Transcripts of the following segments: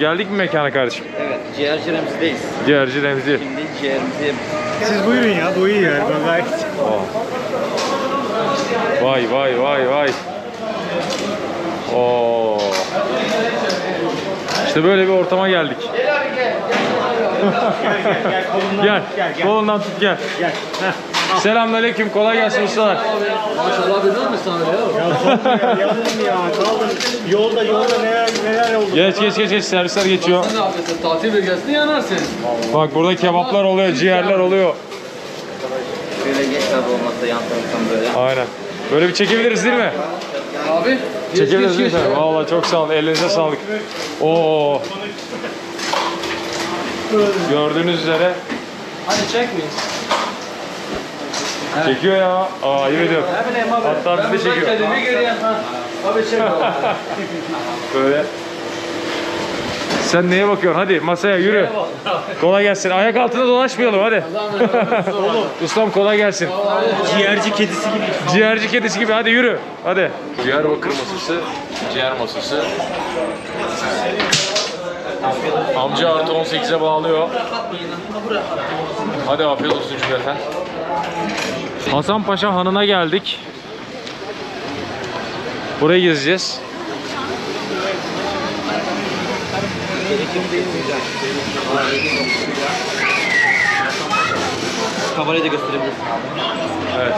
Geldik mi mekana kardeşim? Evet, ciğerci Remzi'deyiz. Ciğerci Remzi. Şimdi ciğerimizi. Siz buyurun ya bu iyi yani. Ben gayet Oo. Vay vay vay vay. Oo. İşte böyle bir ortama geldik. gel kolundan Gel. tut, gel gel. Kolundan tut gel. Gel. Heh. Selamünaleyküm. Kolay gelsin ustalar. Maşallah bir mi sana ya? Ya yandım kaldım. Yolda yolda neler neler oldu. Geç geç geç geç servisler geçiyor. Ne yapıyorsun? Tatil bölgesinde yanarsın. Bak burada kebaplar oluyor, ciğerler oluyor. Şöyle geç abi olmazsa yan taraftan böyle. Aynen. Böyle bir çekebiliriz değil mi? Abi. Çekebiliriz değil mi? geç. Vallahi çok sağ olun. Elinize sağlık. Oo. Gördüğünüz üzere Hadi çekmeyin. Çekiyor ya. Aa iyi ediyor. Hatta bizi çekiyor. Kendini geriye. Ha. Abi çek. Böyle. Sen neye bakıyorsun? Hadi masaya yürü. Kolay gelsin. Ayak altında dolaşmayalım hadi. Ustam kolay gelsin. Ciğerci kedisi gibi. Ciğerci kedisi gibi hadi yürü. Hadi. Diyarbakır masası, ciğer masası. Amca artı 18'e bağlıyor. Hadi afiyet olsun cümleten. Hasan Paşa Hanı'na geldik. Burayı gezeceğiz. Kamerayı da gösterebiliriz. Evet.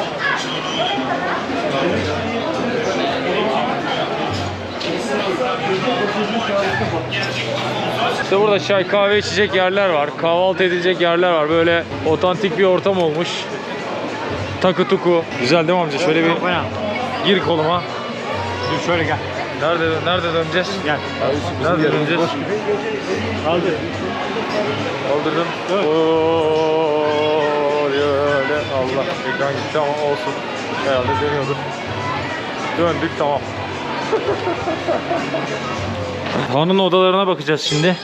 İşte burada çay kahve içecek yerler var. Kahvaltı edilecek yerler var. Böyle otantik bir ortam olmuş. Takı tuku. Güzel değil mi amca? Şöyle bir gir koluma. Dur şöyle gel. Nerede nerede döneceğiz? Gel. Nerede döneceğiz? Kaldır. Kaldırdım. Oo, öyle. Allah ekran gitti ama olsun. Herhalde dönüyordur. Döndük tamam. Hanın odalarına bakacağız şimdi.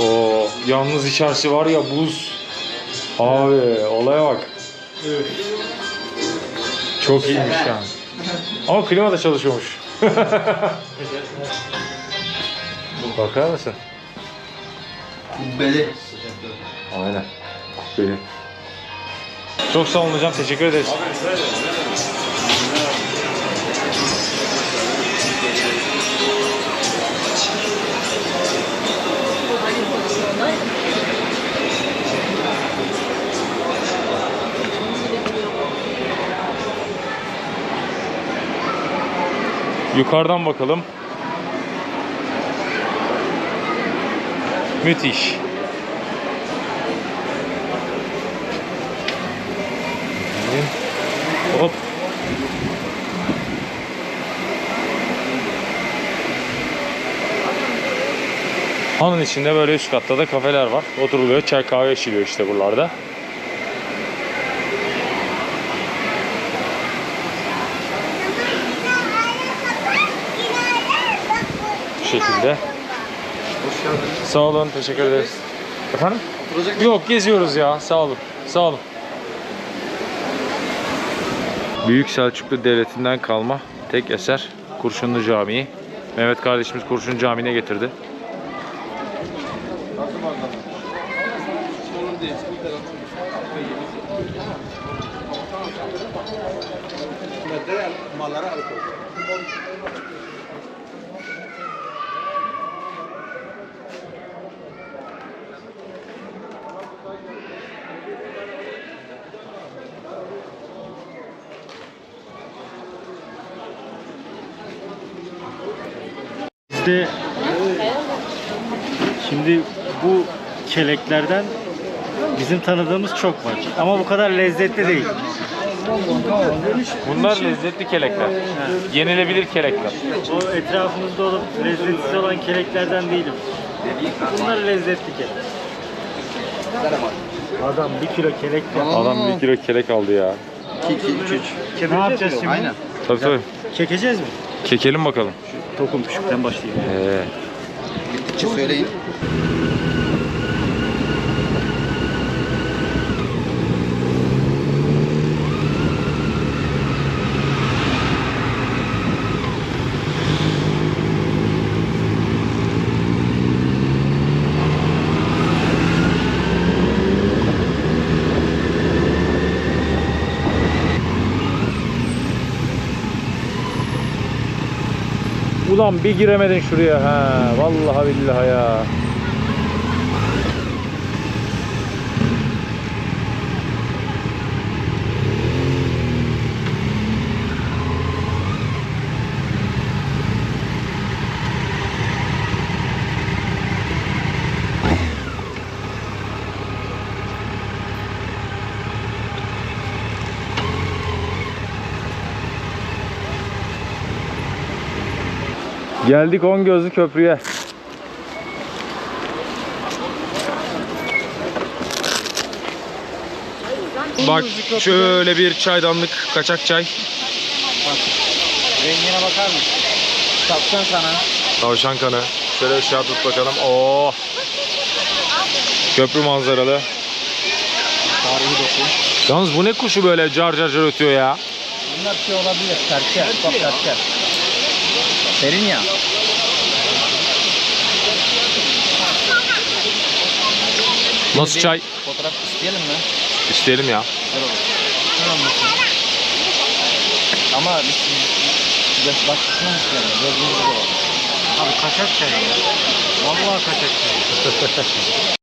O yalnız içerisi var ya buz. Abi olaya bak. Çok iyiymiş yani. Ama klima da çalışıyormuş. Bakar mısın? Kubbeli. Aynen. Kubbeli. Çok sağ olun hocam. Teşekkür ederiz. Yukarıdan bakalım. Müthiş. Hop. Hanın içinde böyle üst katta da kafeler var. Oturuluyor, çay kahve içiliyor işte buralarda. Şekilde. Sağ olun, teşekkür ederiz. Efendim? Yok, geziyoruz ya. Sağ olun. Sağ olun. Büyük Selçuklu Devleti'nden kalma tek eser Kurşunlu Camii. Mehmet kardeşimiz Kurşun Camii'ne getirdi. İşte şimdi bu keleklerden bizim tanıdığımız çok var. Ama bu kadar lezzetli değil. Bunlar lezzetli kelekler. Yenilebilir kelekler. O etrafımızda olup lezzetsiz olan keleklerden değilim. Bunlar lezzetli kelek. Adam bir kilo kelek var. Adam bir kilo kelek aldı ya. 2 2 3 3. Ne yapacağız şimdi? Aynen. Tabii tabii. Çekeceğiz mi? Kekelim bakalım. Tokum küçükten başlayayım. Ee, Gittikçe söyleyin. Ulan bir giremedin şuraya ha. Vallahi billahi ya. Geldik on gözlü köprüye. Bak şöyle bir çaydanlık kaçak çay. Rengine bakar mısın? Tavşan sana. Tavşan kanı. Şöyle ışığa tut bakalım. Oo. Köprü manzaralı. Tarihi doku. Yalnız bu ne kuşu böyle car car car ötüyor ya. Bunlar şey olabilir. Serçe. Çok serçe. Serin ya. Nasıl çay? Fotoğraf isteyelim mi? İsteyelim ya. Güzel olur. Ama biz biz başkasına mı isteyelim? Gözümüzde de var. Abi kaçak çay ya. Vallahi kaçak çay.